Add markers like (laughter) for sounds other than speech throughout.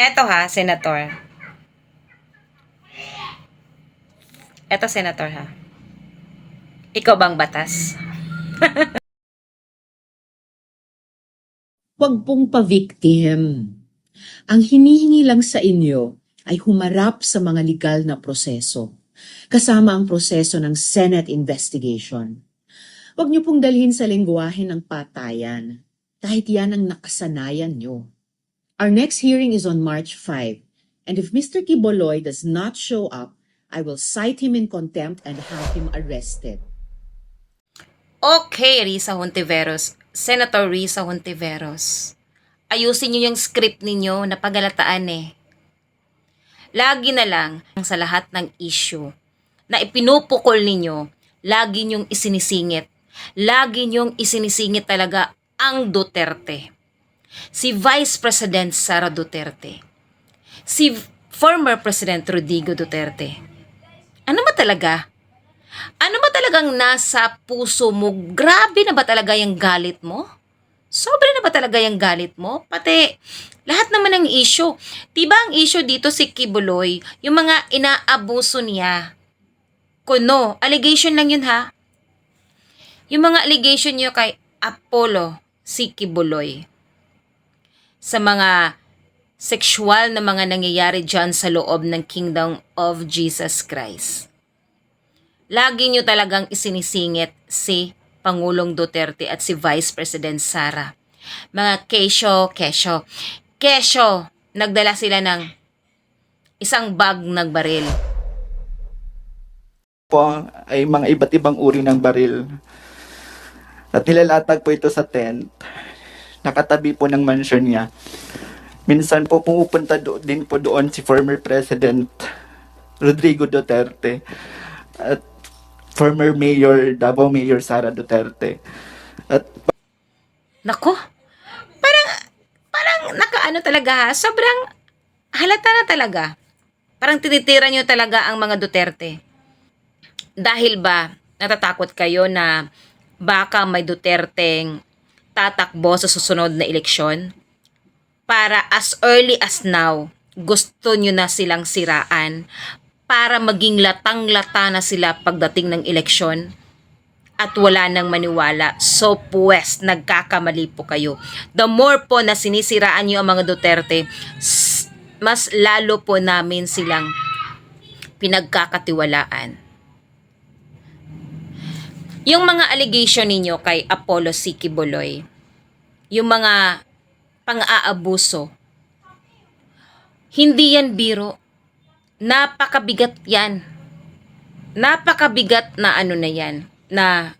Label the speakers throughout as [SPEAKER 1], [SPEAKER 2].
[SPEAKER 1] Eto ha, Senator. Eto, Senator ha. Ikaw bang batas? (laughs)
[SPEAKER 2] Huwag pong pa-victim. Ang hinihingi lang sa inyo ay humarap sa mga legal na proseso, kasama ang proseso ng Senate investigation. Huwag niyo pong dalhin sa lengguwahe ng patayan, kahit yan ang nakasanayan niyo. Our next hearing is on March 5, and if Mr. Kiboloy does not show up, I will cite him in contempt and have him arrested.
[SPEAKER 1] Okay, Risa Hontiveros. Senator Risa Hontiveros. Ayusin niyo yung script ninyo na pagalataan eh. Lagi na lang sa lahat ng issue na ipinupukol ninyo, lagi niyong isinisingit. Lagi niyong isinisingit talaga ang Duterte. Si Vice President Sara Duterte. Si former President Rodrigo Duterte. Ano ba talaga? Ano ba talagang nasa puso mo? Grabe na ba talaga yung galit mo? Sobre na ba talaga yung galit mo? Pati, lahat naman ng issue. Diba ang issue dito si Kibuloy, yung mga inaabuso niya? Kuno, allegation lang yun ha? Yung mga allegation niyo kay Apollo, si Kibuloy. Sa mga sexual na mga nangyayari dyan sa loob ng Kingdom of Jesus Christ lagi nyo talagang isinisingit si Pangulong Duterte at si Vice President Sara. Mga kesyo, kesyo. Kesyo, nagdala sila ng isang bag ng baril.
[SPEAKER 3] po ay mga iba't ibang uri ng baril. At nilalatag po ito sa tent. Nakatabi po ng mansion niya. Minsan po pumupunta do- din po doon si former President Rodrigo Duterte at former Mayor, Davao Mayor Sara Duterte. At
[SPEAKER 1] Nako, parang, parang nakaano talaga ha, sobrang halata na talaga. Parang tinitira nyo talaga ang mga Duterte. Dahil ba, natatakot kayo na baka may Duterteng tatakbo sa susunod na eleksyon? Para as early as now, gusto nyo na silang siraan para maging latang-lata na sila pagdating ng eleksyon? at wala nang maniwala. So, pues, nagkakamali po kayo. The more po na sinisiraan niyo ang mga Duterte, mas lalo po namin silang pinagkakatiwalaan. Yung mga allegation ninyo kay Apollo C. Kibuloy, yung mga pang-aabuso, hindi yan biro. Napakabigat yan. Napakabigat na ano na yan, na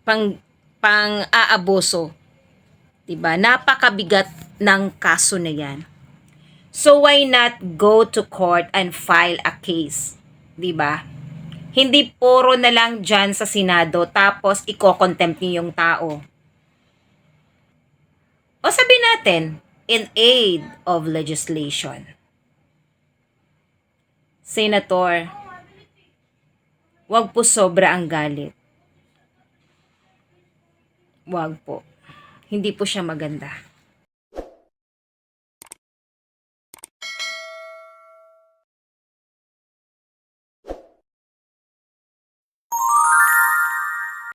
[SPEAKER 1] pang pang-aabuso. 'Di ba? Napakabigat ng kaso na 'yan. So why not go to court and file a case? 'Di ba? Hindi puro na lang dyan sa Senado tapos iko-contempt niyo yung tao. O sabi natin, in aid of legislation. Senator, wag po sobra ang galit. Wag po. Hindi po siya maganda.